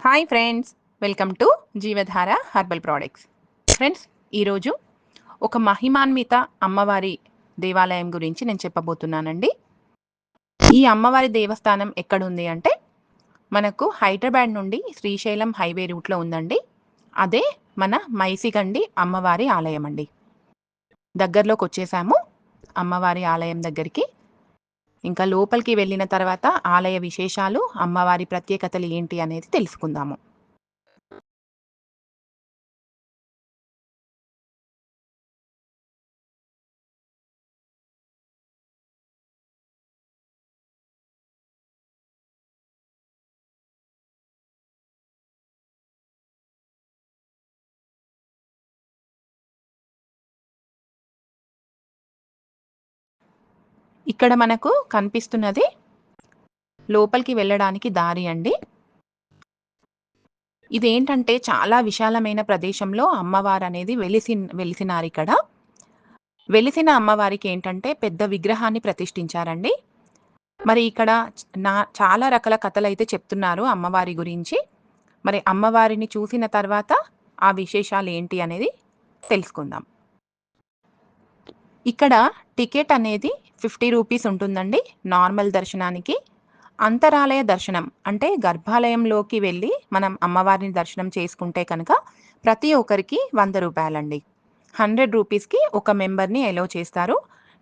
Hi friends welcome to Jeevadhara herbal products friends ఈరోజు ఒక మహిమాన్విత అమ్మవారి దేవాలయం గురించి నేను చెప్పబోతున్నానండి. ఈ అమ్మవారి దేవస్థానం ఎక్కడుంది అంటే మనకు హైదరాబాద్ నుండి శ్రీశైలం హైవే రూట్లో ఉందండి. అదే మన మైసిగండి అమ్మవారి ఆలయం అండి దగ్గరలోకి వచ్చేసాము అమ్మవారి ఆలయం దగ్గరికి. ఇంకా లోపలికి వెళ్ళిన తర్వాత ఆలయ విశేషాలు అమ్మవారి ప్రత్యేకతలు ఏంటి అనేది తెలుసుకుందాము. ఇక్కడ మనకు కనిపిస్తున్నది లోపలికి వెళ్ళడానికి దారి అండి. ఇదేంటంటే చాలా విశాలమైన ప్రదేశంలో అమ్మవారు అనేది వెలిసి వెలిసినారు ఇక్కడ. వెలిసిన అమ్మవారికి ఏంటంటే పెద్ద విగ్రహాన్ని ప్రతిష్ఠించారండి. మరి ఇక్కడ నా చాలా రకాల కథలు అయితే చెప్తున్నారు అమ్మవారి గురించి. మరి అమ్మవారిని చూసిన తర్వాత ఆ విశేషాలు ఏంటి అనేది తెలుసుకుందాం. ఇక్కడ టికెట్ అనేది ఫిఫ్టీ రూపీస్ ఉంటుందండి నార్మల్ దర్శనానికి. అంతరాలయ దర్శనం అంటే గర్భాలయంలోకి వెళ్ళి మనం అమ్మవారిని దర్శనం చేసుకుంటే కనుక ప్రతి ఒక్కరికి వంద రూపాయలండి. హండ్రెడ్ రూపీస్కి ఒక మెంబర్ని ఎలో చేస్తారు.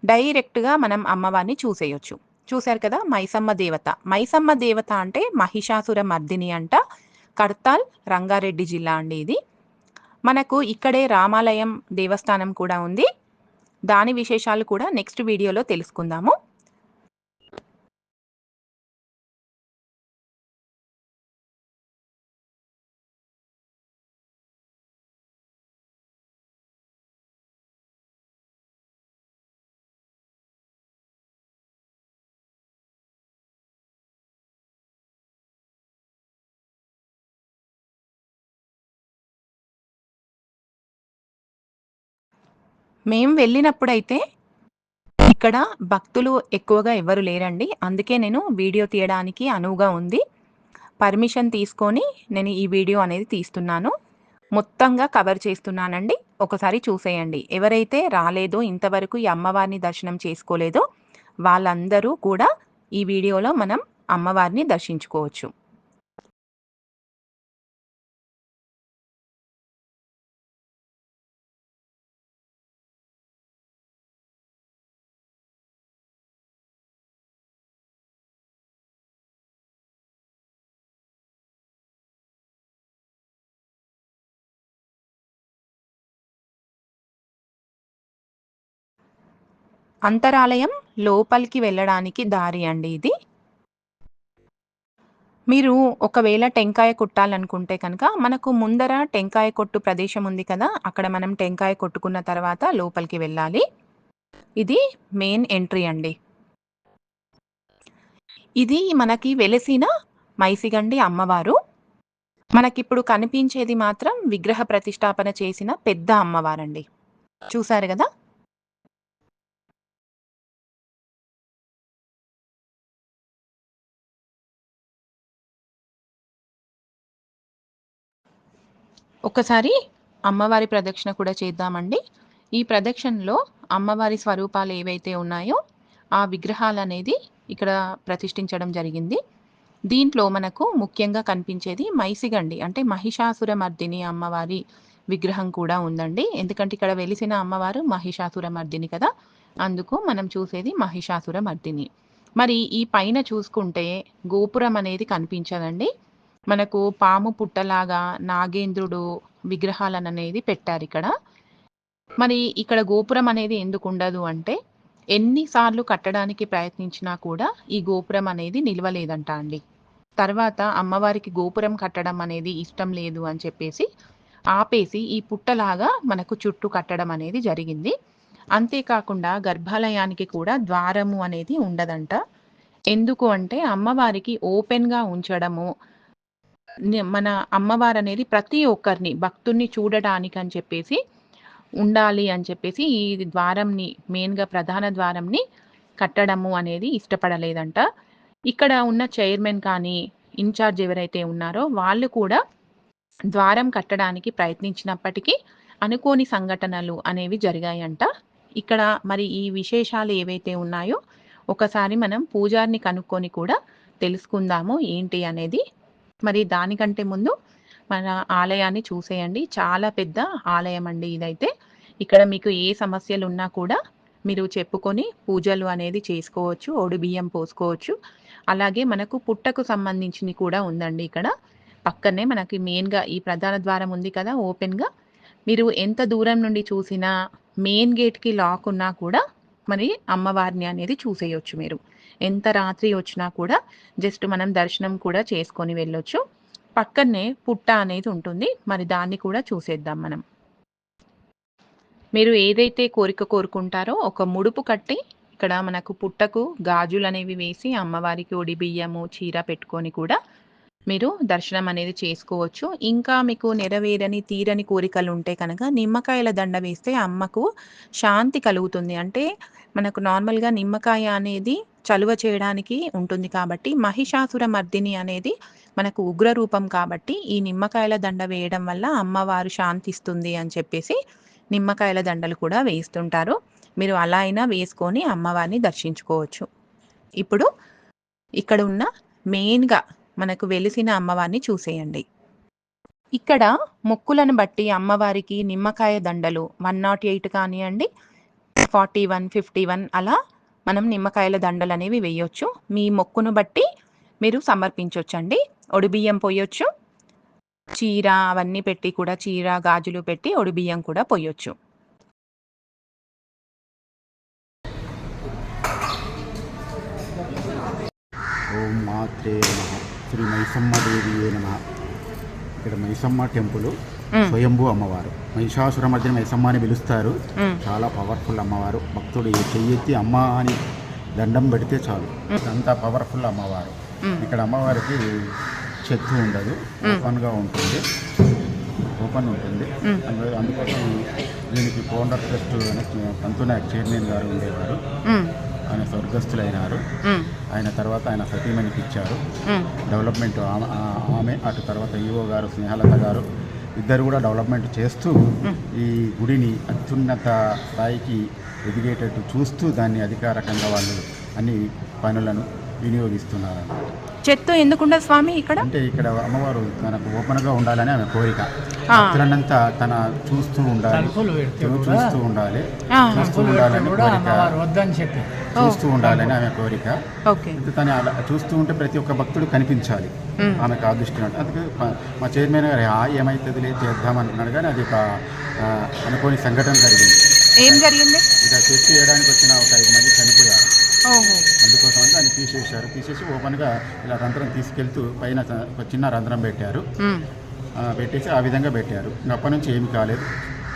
డైరెక్ట్గా మనం అమ్మవారిని చూసేయొచ్చు. చూశారు కదా మైసమ్మ దేవత. మైసమ్మ దేవత అంటే మహిషాసుర మర్దిని అంట. కడతాల్ రంగారెడ్డి జిల్లా అండి ఇది. మనకు ఇక్కడే రామాలయం దేవస్థానం కూడా ఉంది. దాని విశేషాలు కూడా నెక్స్ట్ వీడియోలో తెలుసుకుందాము. మేము వెళ్ళినప్పుడైతే ఇక్కడ భక్తులు ఎక్కువగా ఎవరు లేరండి. అందుకే నేను వీడియో తీయడానికి అనువుగా ఉంది. పర్మిషన్ తీసుకొని నేను ఈ వీడియో అనేది తీస్తున్నాను. మొత్తంగా కవర్ చేస్తున్నానండి. ఒకసారి చూసేయండి. ఎవరైతే రాలేదో ఇంతవరకు ఈ అమ్మవారిని దర్శనం చేసుకోలేదో వాళ్ళందరూ కూడా ఈ వీడియోలో మనం అమ్మవారిని దర్శించుకోవచ్చు. అంతరాలయం లోపలికి వెళ్ళడానికి దారి అండి ఇది. మీరు ఒకవేళ టెంకాయ కొట్టాలనుకుంటే కనుక మనకు ముందర టెంకాయ కొట్టు ప్రదేశం ఉంది కదా అక్కడ మనం టెంకాయ కొట్టుకున్న తర్వాత లోపలికి వెళ్ళాలి. ఇది మెయిన్ ఎంట్రీ అండి. ఇది మనకి వెలసిన మైసిగండి అమ్మవారు. మనకిప్పుడు కనిపించేది మాత్రం విగ్రహ ప్రతిష్టాపన చేసిన పెద్ద అమ్మవారండి. చూసారు కదా? ఒకసారి అమ్మవారి ప్రదక్షిణ కూడా చేద్దామండి. ఈ ప్రదక్షిణలో అమ్మవారి స్వరూపాలు ఏవైతే ఉన్నాయో ఆ విగ్రహాలు అనేది ఇక్కడ ప్రతిష్ఠించడం జరిగింది. దీంట్లో మనకు ముఖ్యంగా కనిపించేది మైసిగండి. అంటే మహిషాసుర మర్దిని అమ్మవారి విగ్రహం కూడా ఉందండి. ఎందుకంటే ఇక్కడ వెలిసిన అమ్మవారు మహిషాసుర మర్దిని కదా. అందుకు మనం చూసేది మహిషాసుర మర్దిని. మరి ఈ పైన చూసుకుంటే గోపురం అనేది కనిపించదండి. మనకు పాము పుట్టలాగా నాగేంద్రుడు విగ్రహాలను అనేది పెట్టారు ఇక్కడ. మరి ఇక్కడ గోపురం అనేది ఎందుకు ఉండదు అంటే ఎన్నిసార్లు కట్టడానికి ప్రయత్నించినా కూడా ఈ గోపురం అనేది నిలవలేదంట అండి. తర్వాత అమ్మవారికి గోపురం కట్టడం అనేది ఇష్టం లేదు అని చెప్పేసి ఆపేసి ఈ పుట్టలాగా మనకు చుట్టూ కట్టడం అనేది జరిగింది. అంతేకాకుండా గర్భాలయానికి కూడా ద్వారము అనేది ఉండదంట. ఎందుకు అంటే అమ్మవారికి ఓపెన్గా ఉంచడము మన అమ్మవారు అనేది ప్రతి ఒక్కరిని భక్తుల్ని చూడడానికి అని చెప్పేసి ఉండాలి అని చెప్పేసి ఈ ద్వారంని మెయిన్గా ప్రధాన ద్వారంని కట్టడము అనేది ఇష్టపడలేదంట. ఇక్కడ ఉన్న చైర్మన్ కానీ ఇన్ఛార్జ్ ఎవరైతే ఉన్నారో వాళ్ళు కూడా ద్వారం కట్టడానికి ప్రయత్నించినప్పటికీ అనుకోని సంఘటనలు అనేవి జరిగాయంట. ఇక్కడ మరి ఈ విశేషాలు ఏవైతే ఉన్నాయో ఒకసారి మనం పూజారిని కనుక్కొని కూడా తెలుసుకుందాము ఏంటి అనేది. మరి దానికంటే ముందు మన ఆలయాన్ని చూసేయండి. చాలా పెద్ద ఆలయం అండి ఇదైతే. ఇక్కడ మీకు ఏ సమస్యలు ఉన్నా కూడా మీరు చెప్పుకొని పూజలు అనేది చేసుకోవచ్చు ఒడి బియ్యం పోసుకోవచ్చు. అలాగే మనకు పుట్టకు సంబంధించినవి కూడా ఉందండి ఇక్కడ. పక్కనే మనకి మెయిన్గా ఈ ప్రధాన ద్వారం ఉంది కదా ఓపెన్గా. మీరు ఎంత దూరం నుండి చూసినా మెయిన్ గేట్కి లాక్ ఉన్నా కూడా మరి అమ్మవారిని అనేది చూసేయొచ్చు మీరు. ఎంత రాత్రి వచ్చినా కూడా జస్ట్ మనం దర్శనం కూడా చేసుకొని వెళ్ళొచ్చు. పక్కనే పుట్ట అనేది ఉంటుంది. మరి దాన్ని కూడా చూసేద్దాం మనం. మీరు ఏదైతే కోరిక కోరుకుంటారో ఒక ముడుపు కట్టి ఇక్కడ మనకు పుట్టకు గాజులు అనేవి వేసి అమ్మవారికి ఒడి బియ్యము చీర పెట్టుకొని కూడా మీరు దర్శనం అనేది చేసుకోవచ్చు. ఇంకా మీకు నెరవేరని తీరని కోరికలు ఉంటే కనుక నిమ్మకాయల దండ వేస్తే అమ్మకు శాంతి కలుగుతుంది. అంటే మనకు నార్మల్గా నిమ్మకాయ అనేది చలువ చేయడానికి ఉంటుంది కాబట్టి మహిషాసుర మర్దిని అనేది మనకు ఉగ్ర రూపం కాబట్టి ఈ నిమ్మకాయల దండ వేయడం వల్ల అమ్మవారు శాంతిస్తుంది అని చెప్పేసి నిమ్మకాయల దండలు కూడా వేస్తుంటారు. మీరు అలా అయినా వేసుకొని అమ్మవారిని దర్శించుకోవచ్చు. ఇప్పుడు ఇక్కడ ఉన్న మెయిన్గా మనకు వెలిసిన అమ్మవారిని చూసేయండి. ఇక్కడ మొక్కులను బట్టి అమ్మవారికి నిమ్మకాయ దండలు వన్ నాట్ ఎయిట్ కానివ్వండి ఫార్టీ వన్ ఫిఫ్టీ వన్ అలా మనం నిమ్మకాయల దండలు అనేవి వేయొచ్చు. మీ మొక్కును బట్టి మీరు సమర్పించవచ్చండి ఒడిబియ్యం పోయొచ్చు. చీర అవన్నీ పెట్టి కూడా చీర గాజులు పెట్టి ఒడిబియ్యం కూడా పోయొచ్చు. ఓం మాత్రే నమ. శ్రీ మైసమ్మ దేవియే నమ. ఇక్కడ మైసమ్మ టెంపుల్. స్వయంభూ అమ్మవారు. మహిషాసుర మధ్యన మైసమ్మ అని పిలుస్తారు. చాలా పవర్ఫుల్ అమ్మవారు. భక్తుడు చెయ్యెత్తి అమ్మ అని దండం పెడితే చాలు. అంతా పవర్ఫుల్ అమ్మవారు. మ్మ్. ఇక్కడ అమ్మవారికి చెత్తు ఉండదు. ఓపెన్గా ఉంటుంది. ఓపెన్ ఉంటుంది. అందుకోసం దీనికి ఫౌండర్ ట్రస్ట్ అని పంతునాయక్ చైర్మన్ గారు ఉండేవారు. ఆయన స్వర్గస్థులైనారు. ఆయన తర్వాత ఆయన సతీమణికి ఇచ్చారు. డెవలప్మెంట్ ఆమె- అటు తర్వాత ఈఓ గారు స్నేహలత గారు ఇద్దరు కూడా డెవలప్మెంట్ చేస్తూ ఈ గుడిని అత్యున్నత స్థాయికి ఎదిగేటట్టు చూస్తూ దాన్ని అధికారకంగా వాళ్ళు అన్ని పనులను వినియోగిస్తున్నారు చెత్త ఎందుకుండదు స్వామి ఇక్కడ? అంటే ఇక్కడ అమ్మవారు తనకు ఓపెన్గా ఉండాలని ఆమె కోరిక. భక్తులనంతా తన చూస్తూ ఉండాలి. చూస్తూ ఉండాలి. చూస్తూ ఉండాలని కూడా కోరిక. అమ్మవారు వద్దని చెప్పి. చూస్తూ ఉండాలని ఆమె కోరిక. ఓకే. తను అలా చూస్తూ ఉంటే ప్రతి ఒక్క భక్తుడు కనిపించాలి. ఆమెకు ఆ దృష్టి ఉన్నట్టు. అందుకే మా- చైర్మన్ గారు "ఆ, ఏమవుతుంది లేదు చేద్దాం అనుకున్నాడు కానీ అది ఒక అనుకోని సంఘటన జరిగింది. ఏం జరిగింది? ఇక చెట్టు వేయడానికి వచ్చిన ఒక ఐదు మంది చనిపోయారు. అందుకోసం అని దాన్ని తీసేశారు. తీసేసి ఓపెన్గా ఇలా రంధ్రం తీసుకెళ్తూ పైన ఒక చిన్న రంధ్రం పెట్టారు. పెట్టేసి ఆ విధంగా పెట్టారు. అప్పటి నుంచి ఏమి కాలేదు.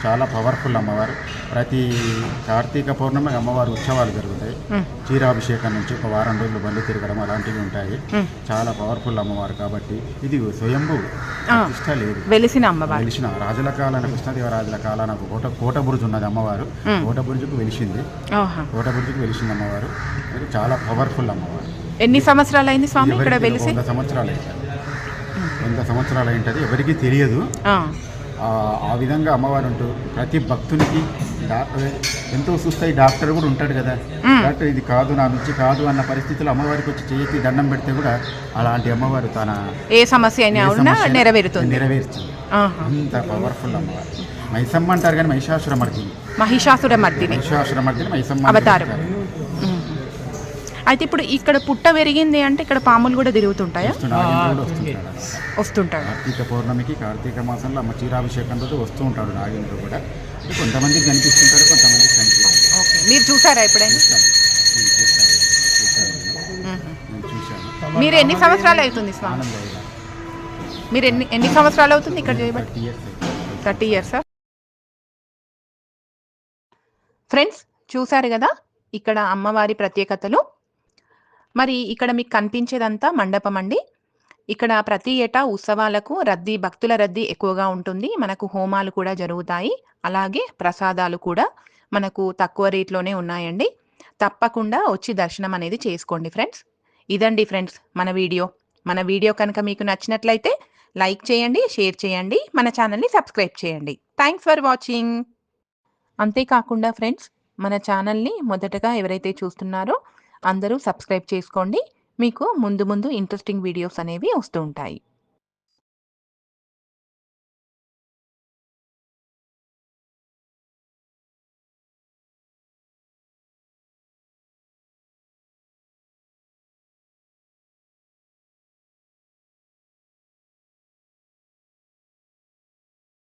చాలా పవర్ఫుల్ అమ్మవారు. ప్రతి కార్తీక పౌర్ణమి అమ్మవారు ఉత్సవాలు జరుగుతాయి. క్షీరాభిషేకం నుంచి ఒక వారం రోజులు బండి తిరగడం అలాంటివి ఉంటాయి. చాలా పవర్ఫుల్ అమ్మవారు కాబట్టి ఇది స్వయంభూ లేదు. వెలిసిన అమ్మవారు. వెలిసిన రాజుల కాలాన కృష్ణదేవరాజుల కాలాన ఒక కోట కోట బురుజు ఉన్నది అమ్మవారు. మ్మ్. కోట బురుజుకు వెలిసింది. కోట బురుజుకు వెలిసింది అమ్మవారు. చాలా పవర్ఫుల్ అమ్మవారు. ఎన్ని సంవత్సరాలు అయింది స్వామి ఇక్కడ వెలిసి? వంద సంవత్సరాలు అయింది. వంద సంవత్సరాలు అయింటది ఎవరికీ తెలియదు. ఆ, విధంగా అమ్మవారు ఉంటూ ప్రతి భక్తునికి డాక్టర్ ఎంతో సుస్థాయి డాక్టర్ కూడా ఉంటాడు కదా. డాక్టర్ ఇది కాదు నా నుంచి కాదు అన్న పరిస్థితిలో అమ్మవారికి వచ్చి చేతి దండం పెడితే కూడా అలాంటి అమ్మవారు తన ఏ సమస్య అయినా నెరవేరుతుంది. నెరవేర్చింది. అంత పవర్ఫుల్ అమ్మవారు. మైసమ్మ అంటారు కానీ మహిషాసుర మర్దిని. మహిషాసుర మర్దిని. మహిషాసుర మర్దిని మైసమ్మ అవతారం. అయితే ఇప్పుడు ఇక్కడ పుట్ట పెరిగింది అంటే ఇక్కడ పాములు కూడా తిరుగుతుంటాయా? వస్తుంటాడు కార్తీక పౌర్ణమికి కార్తీక మాసంలో అమ్మ చీరాభిషేకం రోజు వస్తూ ఉంటాడు నాగేంద్రుడు కూడా. కొంతమందికి కనిపిస్తుంటాడు కొంతమందికి కనిపించాడు ఓకే. మీరు చూసారా ఎప్పుడైనా? మీరు ఎన్ని సంవత్సరాలు అవుతుంది స్వామి? మీరు ఎన్ని ఎన్ని సంవత్సరాలు అవుతుంది ఇక్కడ చేయబట్టి థర్టీ ఇయర్స్ ఫ్రెండ్స్ చూశారు కదా? ఇక్కడ అమ్మవారి ప్రత్యేకతలు. మరి ఇక్కడ మీకు కనిపించేదంతా మండపం అండి. ఇక్కడ ప్రతి ఏటా ఉత్సవాలకు రద్దీ భక్తుల రద్దీ ఎక్కువగా ఉంటుంది. మనకు హోమాలు కూడా జరుగుతాయి. అలాగే ప్రసాదాలు కూడా మనకు తక్కువ రేట్లోనే ఉన్నాయండి. తప్పకుండా వచ్చి దర్శనం అనేది చేసుకోండి ఫ్రెండ్స్. ఇదండి ఫ్రెండ్స్ మన వీడియో. మన వీడియో కనుక మీకు నచ్చినట్లయితే లైక్ చేయండి షేర్ చేయండి మన ఛానల్ని సబ్స్క్రైబ్ చేయండి. Thanks for watching. అంతేకాకుండా ఫ్రెండ్స్ మన ఛానల్ని మొదటగా ఎవరైతే చూస్తున్నారో అందరూ సబ్స్క్రైబ్ చేసుకోండి. మీకు ముందు ముందు ఇంట్రెస్టింగ్ వీడియోస్ అనేవి వస్తూ ఉంటాయి.